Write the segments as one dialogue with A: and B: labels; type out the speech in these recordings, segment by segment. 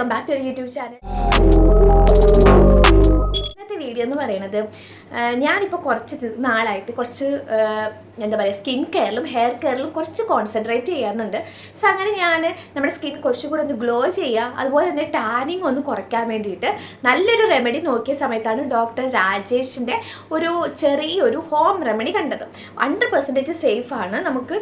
A: Welcome back to YouTube channel ഇന്നത്തെ video എന്ന് പറയുന്നത് ഞാനിപ്പോൾ കുറച്ച് നാളായിട്ട് കുറച്ച് എന്താ പറയുക സ്കിൻ കെയറിലും ഹെയർ കെയറിലും കുറച്ച് കോൺസെൻട്രേറ്റ് ചെയ്യാറുണ്ട്. സോ അങ്ങനെ ഞാൻ നമ്മുടെ സ്കിൻ കുറച്ചും കൂടെ ഒന്ന് ഗ്ലോ ചെയ്യുക അതുപോലെ തന്നെ ടാനിങ് ഒന്ന് കുറയ്ക്കാൻ വേണ്ടിയിട്ട് നല്ലൊരു റെമഡി നോക്കിയ സമയത്താണ് ഡോക്ടർ രാജേഷിന്റെ ഒരു ചെറിയൊരു ഹോം റെമഡി കണ്ടത്. ഹൺഡ്രഡ് പെർസെന്റേജ് സേഫാണ് നമുക്ക്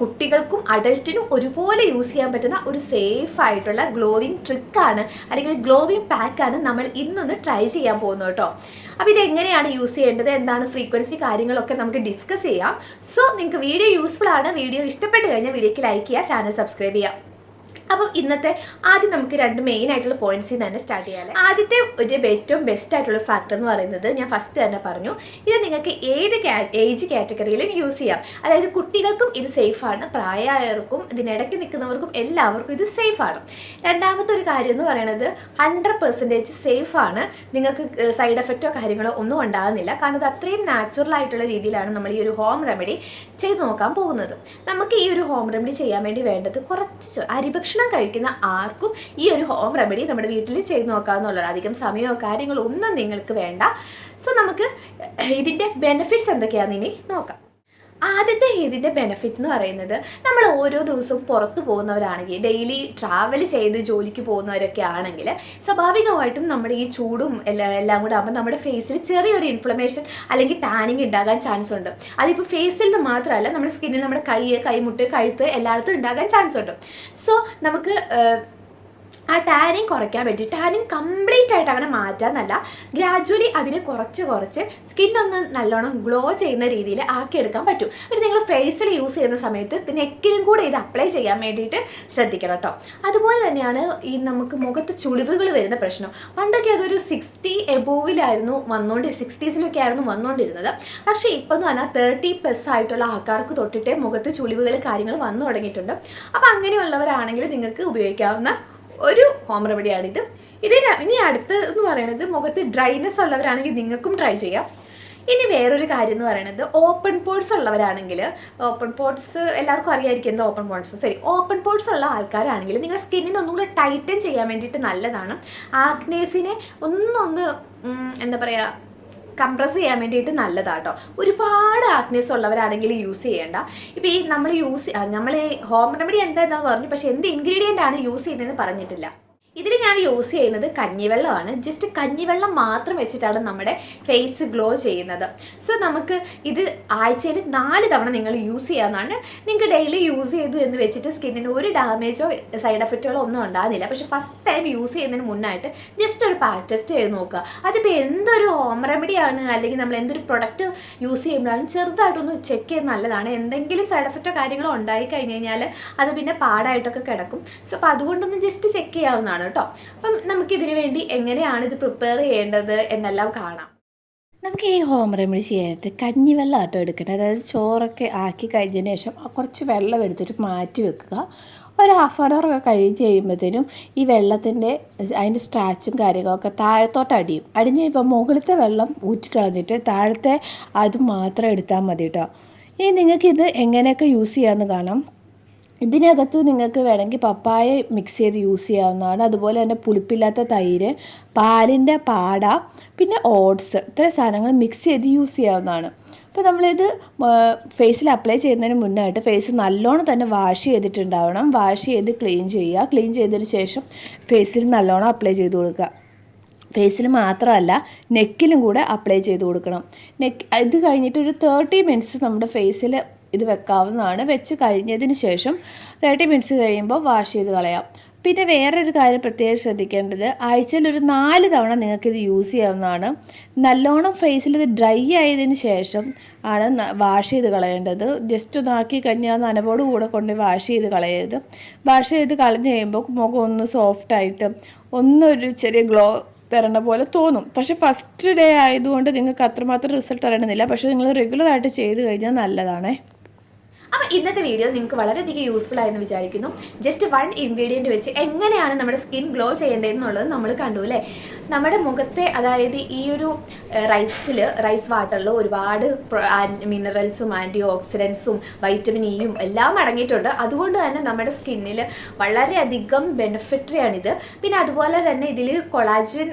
A: കുട്ടികൾക്കും അഡൾട്ടിനും ഒരുപോലെ യൂസ് ചെയ്യാൻ പറ്റുന്ന ഒരു സേഫ് ആയിട്ടുള്ള ഗ്ലോവിങ് ട്രിക്കാണ് അല്ലെങ്കിൽ ഗ്ലോവിങ് പാക്കാണ് നമ്മൾ ഇന്നൊന്ന് ട്രൈ ചെയ്യാൻ പോകുന്നത് കേട്ടോ. അപ്പോൾ ഇത് എങ്ങനെയാണ് യൂസ് ചെയ്യേണ്ടത്? എന്താണ് ഫ്രീക്വൻസി കാര്യങ്ങളൊക്കെ നമുക്ക് ഡിസ്കസ് ചെയ്യാം. സോ നിങ്ങൾക്ക് വീഡിയോ യൂസ്ഫുൾ ആണ്. വീഡിയോ ഇഷ്ടപ്പെട്ട് കഴിഞ്ഞാൽ വീഡിയോക്ക് ലൈക്ക് ചെയ്യുക ചാനൽ സബ്സ്ക്രൈബ് ചെയ്യുക. അപ്പം ഇന്നത്തെ ആദ്യം നമുക്ക് രണ്ട് മെയിൻ ആയിട്ടുള്ള പോയിന്റ്സിൽ നിന്ന് തന്നെ സ്റ്റാർട്ട് ചെയ്യാം ആദ്യത്തെ ഒരു ഏറ്റവും ബെസ്റ്റ് ആയിട്ടുള്ള ഫാക്ടർ എന്ന് പറയുന്നത് ഞാൻ ഫസ്റ്റ് തന്നെ പറഞ്ഞു. ഇത് നിങ്ങൾക്ക് ഏത് ഏജ് കാറ്റഗറിയിലും യൂസ് ചെയ്യാം. അതായത് കുട്ടികൾക്കും ഇത് സേഫാണ് പ്രായമായവർക്കും ഇതിനിടയ്ക്ക് നിൽക്കുന്നവർക്കും എല്ലാവർക്കും ഇത് സേഫാണ് രണ്ടാമത്തെ ഒരു കാര്യം എന്ന് പറയുന്നത് ഹൺഡ്രഡ് പെർസെന്റേജ് സേഫാണ് നിങ്ങൾക്ക് സൈഡ് എഫക്റ്റോ കാര്യങ്ങളോ ഒന്നും ഉണ്ടാകുന്നില്ല. കാരണം ഇത് അത്രയും നാച്ചുറൽ ആയിട്ടുള്ള രീതിയിലാണ് നമ്മൾ ഈ ഒരു ഹോം റെമഡി ചെയ്ത് നോക്കാൻ പോകുന്നത്. നമുക്ക് ഈ ഒരു ഹോം റെമഡി ചെയ്യാൻ വേണ്ടി വേണ്ടത് കുറച്ച് ചോ- അരിഭക്ഷണം കഴിക്കുന്ന ആർക്കും ഈ ഒരു ഹോം റെമഡി നമ്മുടെ വീട്ടിൽ ചെയ്ത് നോക്കാമെന്നുള്ളത് അധികം സമയമോ കാര്യങ്ങളോ ഒന്നും നിങ്ങൾക്ക് വേണ്ട. സോ നമുക്ക് ഇതിന്റെ ബെനിഫിറ്റ്സ് എന്തൊക്കെയാണെന്ന് ഇനി നോക്കാം. ആദ്യത്തെ ഇതിന്റെ ബെനിഫിറ്റ് എന്ന് പറയുന്നത് നമ്മൾ ഓരോ ദിവസവും പുറത്തു പോകുന്നവരാണെങ്കിൽ ഡെയിലി ട്രാവൽ ചെയ്ത് ജോലിക്ക് പോകുന്നവരൊക്കെ ആണെങ്കിൽ സ്വാഭാവികമായിട്ടും നമ്മുടെ ഈ ചൂടും എല്ലാം എല്ലാം കൂടെ ആകുമ്പോൾ നമ്മുടെ ഫേസിൽ ചെറിയൊരു ഇൻഫ്ലമേഷൻ അല്ലെങ്കിൽ ടാനിങ് ഉണ്ടാകാൻ ചാൻസ് ഉണ്ട്. അതിപ്പോൾ ഫേസിൽ നിന്ന് മാത്രമല്ല നമ്മുടെ സ്കിന്നിൽ നമ്മുടെ കൈ കൈമുട്ട് കഴുത്ത് എല്ലായിടത്തും ഉണ്ടാകാൻ ചാൻസ് ഉണ്ട്. സോ നമുക്ക് ആ ടാനിങ് കുറയ്ക്കാൻ വേണ്ടി ടാനിങ് കംപ്ലീറ്റ് ആയിട്ട് അങ്ങനെ മാറ്റാന്നല്ല ഗ്രാജുവലി അതിനെ കുറച്ച് കുറച്ച് സ്കിൻ ഒന്ന് നല്ലോണം ഗ്ലോ ചെയ്യുന്ന രീതിയിൽ ആക്കിയെടുക്കാൻ പറ്റും. പിന്നെ നിങ്ങൾ ഫേസിൽ യൂസ് ചെയ്യുന്ന സമയത്ത് നെക്കിനും കൂടെ ഇത് അപ്ലൈ ചെയ്യാൻ വേണ്ടിയിട്ട് ശ്രദ്ധിക്കണം കേട്ടോ അതുപോലെ തന്നെയാണ് ഈ നമുക്ക് മുഖത്ത് ചുളിവുകൾ വരുന്ന പ്രശ്നം. പണ്ടൊക്കെ അതൊരു സിക്സ്റ്റി എബോവിലായിരുന്നു വന്നുകൊണ്ട് സിക്സ്റ്റീസിലൊക്കെ ആയിരുന്നു വന്നുകൊണ്ടിരുന്നത് പക്ഷേ ഇപ്പം എന്ന് പറഞ്ഞാൽ തേർട്ടി പ്ലസ് ആയിട്ടുള്ള ആൾക്കാർക്ക് തൊട്ടിട്ടേ മുഖത്ത് ചുളിവുകൾ കാര്യങ്ങൾ വന്നു തുടങ്ങിയിട്ടുണ്ട്. അപ്പോൾ അങ്ങനെയുള്ളവരാണെങ്കിൽ നിങ്ങൾക്ക് ഉപയോഗിക്കാവുന്ന ഒരു ഹോം റെമഡിയാണിത് ഇത് ര- ഇനി അടുത്ത് എന്ന് പറയുന്നത് മുഖത്ത് ഡ്രൈനെസ് ഉള്ളവരാണെങ്കിൽ നിങ്ങൾക്കും ട്രൈ ചെയ്യാം. ഇനി വേറൊരു കാര്യം എന്ന് പറയുന്നത് ഓപ്പൺ പോർട്സ് ഉള്ളവരാണെങ്കിൽ ഓപ്പൺ പോർട്സ് എല്ലാവർക്കും അറിയായിരിക്കും എന്താ ഓപ്പൺ പോർട്സ് ശരി ഓപ്പൺ പോർട്സ് ഉള്ള ആൾക്കാരാണെങ്കിൽ നിങ്ങളുടെ സ്കിന്നിനെ ഒന്നും കൂടെ ടൈറ്റൻ ചെയ്യാൻ വേണ്ടിയിട്ട് നല്ലതാണ്. ആഗ്നേസിനെ ഒന്നൊന്ന് എന്താ പറയുക കംപ്രസ് ചെയ്യാൻ വേണ്ടിയിട്ട് നല്ലതാട്ടോ. ഒരുപാട് ആക്നേസ് ഉള്ളവരാണെങ്കിൽ യൂസ് ചെയ്യേണ്ട. ഇപ്പോൾ ഈ നമ്മൾ യൂസ് നമ്മൾ ഹോം റെമഡി എന്താണെന്ന് പറഞ്ഞു പക്ഷേ എന്ത് ഇൻഗ്രീഡിയന്റ് ആണ് യൂസ് ചെയ്യുന്നതെന്ന് പറഞ്ഞിട്ടില്ല. ഇതിൽ ഞാൻ യൂസ് ചെയ്യുന്നത് കഞ്ഞിവെള്ളമാണ്. ജസ്റ്റ് കഞ്ഞിവെള്ളം മാത്രം വെച്ചിട്ടാണ് നമ്മുടെ ഫേസ് ഗ്ലോ ചെയ്യുന്നത്. സോ നമുക്ക് ഇത് ആഴ്ചയിൽ നാല് തവണ നിങ്ങൾ യൂസ് ചെയ്യാവുന്നതാണ്. നിങ്ങൾക്ക് ഡെയിലി യൂസ് ചെയ്തു എന്ന് വെച്ചിട്ട് സ്കിന്നിന് ഒരു ഡാമേജോ സൈഡ് എഫക്റ്റുകളോ ഒന്നും ഉണ്ടാകുന്നില്ല. പക്ഷെ ഫസ്റ്റ് ടൈം യൂസ് ചെയ്യുന്നതിന് മുന്നായിട്ട് ജസ്റ്റ് ഒരു പാച്ച് ടെസ്റ്റ് ചെയ്ത് നോക്കുക. അതിപ്പോൾ എന്തൊരു ഹോം റെമഡിയാണ് അല്ലെങ്കിൽ നമ്മൾ എന്തൊരു പ്രൊഡക്റ്റ് യൂസ് ചെയ്യുമ്പോഴാണ് ചെറുതായിട്ടൊന്ന് ചെക്ക് ചെയ്യുന്നത് നല്ലതാണ്. എന്തെങ്കിലും സൈഡ് എഫക്റ്റോ കാര്യങ്ങളോ ഉണ്ടായി കഴിഞ്ഞ് കഴിഞ്ഞാൽ അത് പിന്നെ പാടായിട്ടൊക്കെ കിടക്കും. സോ അപ്പോൾ അതുകൊണ്ടൊന്ന് ജസ്റ്റ് ചെക്ക് ചെയ്യാവുന്നതാണ്. കേട്ടോ. അപ്പം നമുക്കിതിനു വേണ്ടി എങ്ങനെയാണ് ഇത് പ്രിപ്പയർ ചെയ്യേണ്ടത് എന്നെല്ലാം കാണാം.
B: നമുക്ക് ഈ ഹോം റെമഡി ചെയ്യാനായിട്ട് കഞ്ഞിവെള്ളം ആട്ടോ എടുക്കണം അതായത് ചോറൊക്കെ ആക്കി കഴിഞ്ഞതിന് ശേഷം കുറച്ച് വെള്ളം എടുത്തിട്ട് മാറ്റി വെക്കുക. ഒരു ഹാഫ് ആൻ അവറൊക്കെ കഴിഞ്ഞ് കഴിയുമ്പോഴത്തേനും ഈ വെള്ളത്തിന്റെ അതിന്റെ സ്ട്രാച്ചും കാര്യങ്ങളൊക്കെ താഴത്തോട്ട് അടിയും. അടിഞ്ഞ് കഴിയുമ്പോൾ മുകളിലത്തെ വെള്ളം ഊറ്റിക്കളഞ്ഞിട്ട് താഴത്തെ അത് മാത്രം എടുത്താൽ മതി കേട്ടോ. ഇനി നിങ്ങൾക്കിത് എങ്ങനെയൊക്കെ യൂസ് ചെയ്യാമെന്ന് കാണാം. ഇതിനകത്ത് നിങ്ങൾക്ക് വേണമെങ്കിൽ പപ്പായ മിക്സ് ചെയ്ത് യൂസ് ചെയ്യാവുന്നതാണ്. അതുപോലെ തന്നെ പുളിപ്പില്ലാത്ത തൈര് പാലിന്റെ പാട പിന്നെ ഓട്സ് ഇത്ര സാധനങ്ങൾ മിക്സ് ചെയ്ത് യൂസ് ചെയ്യാവുന്നതാണ്. അപ്പോൾ നമ്മളിത് ഫേസിൽ അപ്ലൈ ചെയ്യുന്നതിന് മുന്നായിട്ട് ഫേസ് നല്ലോണം തന്നെ വാഷ് ചെയ്തിട്ടുണ്ടാവണം. വാഷ് ചെയ്ത് ക്ലീൻ ചെയ്യുക. ക്ലീൻ ചെയ്തതിന് ശേഷം ഫേസിൽ നല്ലോണം അപ്ലൈ ചെയ്ത് കൊടുക്കുക. ഫേസിൽ മാത്രമല്ല നെക്കിലും കൂടെ അപ്ലൈ ചെയ്ത് കൊടുക്കണം. നെക്ക് ഇത് കഴിഞ്ഞിട്ട് ഒരു തേർട്ടി മിനിറ്റ്സ് നമ്മുടെ ഫേസിൽ ഇത് വെക്കാവുന്നതാണ്. വെച്ച് കഴിഞ്ഞതിന് ശേഷം തേർട്ടി മിനിറ്റ്സ് കഴിയുമ്പോൾ വാഷ് ചെയ്ത് കളയാം. പിന്നെ വേറൊരു കാര്യം പ്രത്യേകം ശ്രദ്ധിക്കേണ്ടത് ആഴ്ചയിൽ ഒരു നാല് തവണ നിങ്ങൾക്കിത് യൂസ് ചെയ്യാവുന്നതാണ്. നല്ലോണം ഫേസിൽ ഇത് ഡ്രൈ ആയതിന് ശേഷം ആണ് വാഷ് ചെയ്ത് കളയേണ്ടത്. ജസ്റ്റ് ഒന്ന് ആക്കി കഴിഞ്ഞാൽ നനവോട് കൂടെ കൊണ്ട് വാഷ് ചെയ്ത് കളയരുത്. വാഷ് ചെയ്ത് കളഞ്ഞ് കഴിയുമ്പോൾ മുഖം ഒന്ന് സോഫ്റ്റായിട്ട് ഒന്നൊരു ചെറിയ ഗ്ലോ തരണ പോലെ തോന്നും. പക്ഷെ ഫസ്റ്റ് ഡേ ആയതുകൊണ്ട് നിങ്ങൾക്ക് അത്രമാത്രം റിസൾട്ട് അറിയണമെന്നില്ല. പക്ഷേ നിങ്ങൾ റെഗുലറായിട്ട് ചെയ്ത് കഴിഞ്ഞാൽ നല്ലതാണേ.
A: അപ്പോൾ ഇന്നത്തെ വീഡിയോ നിങ്ങൾക്ക് വളരെയധികം യൂസ്ഫുൾ ആയെന്ന് വിചാരിക്കുന്നു. ജസ്റ്റ് വൺ ഇൻഗ്രീഡിയന്റ് വെച്ച് എങ്ങനെയാണ് നമ്മുടെ സ്കിൻ ഗ്ലോ ചെയ്യേണ്ടതെന്നുള്ളത് നമ്മൾ കണ്ടു അല്ലേ? നമ്മുടെ മുഖത്തെ അതായത് ഈ ഒരു റൈസിൽ റൈസ് വാട്ടറിൽ ഒരുപാട് മിനറൽസും ആന്റി ഓക്സിഡൻസും വൈറ്റമിൻ ഇയും എല്ലാം അടങ്ങിയിട്ടുണ്ട്. അതുകൊണ്ട് തന്നെ നമ്മുടെ സ്കിന്നിൽ വളരെയധികം ബെനിഫിറ്ററിയാണിത് പിന്നെ അതുപോലെ തന്നെ ഇതിൽ കൊളാജൻ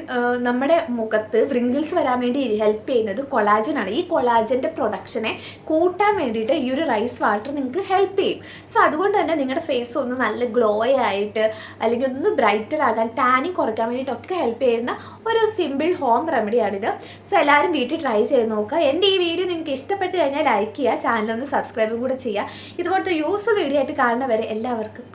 A: നമ്മുടെ മുഖത്ത് വ്രിങ്കിൾസ് വരാൻ വേണ്ടി ഹെൽപ്പ് ചെയ്യുന്നത് കൊളാജനാണ് ഈ കൊളാജന്റെ പ്രൊഡക്ഷനെ കൂട്ടാൻ വേണ്ടിയിട്ട് ഈ ഒരു റൈസ് വാട്ടർ നിങ്ങൾക്ക് ഹെൽപ്പ് ചെയ്യും. സോ അതുകൊണ്ട് തന്നെ നിങ്ങളുടെ ഫേസ് ഒന്ന് നല്ല ഗ്ലോ ആയിട്ട് അല്ലെങ്കിൽ ഒന്ന് ബ്രൈറ്റർ ആകാൻ ടാനിങ് കുറയ്ക്കാൻ വേണ്ടിയിട്ടൊക്കെ ഹെൽപ്പ് ചെയ്യുന്ന ഒരു സിമ്പിൾ ഹോം റെമഡിയാണിത് സോ എല്ലാവരും വീട്ടിൽ ട്രൈ ചെയ്ത് നോക്കുക. എന്റെ ഈ വീഡിയോ നിങ്ങൾക്ക് ഇഷ്ടപ്പെട്ട് കഴിഞ്ഞാൽ ലൈക്ക് ചെയ്യുക ചാനലൊന്ന് സബ്സ്ക്രൈബും കൂടെ ചെയ്യുക. ഇതുപോലത്തെ യൂസ്ഫുൾ വീഡിയോ ആയിട്ട് കാണുന്നവരെ എല്ലാവർക്കും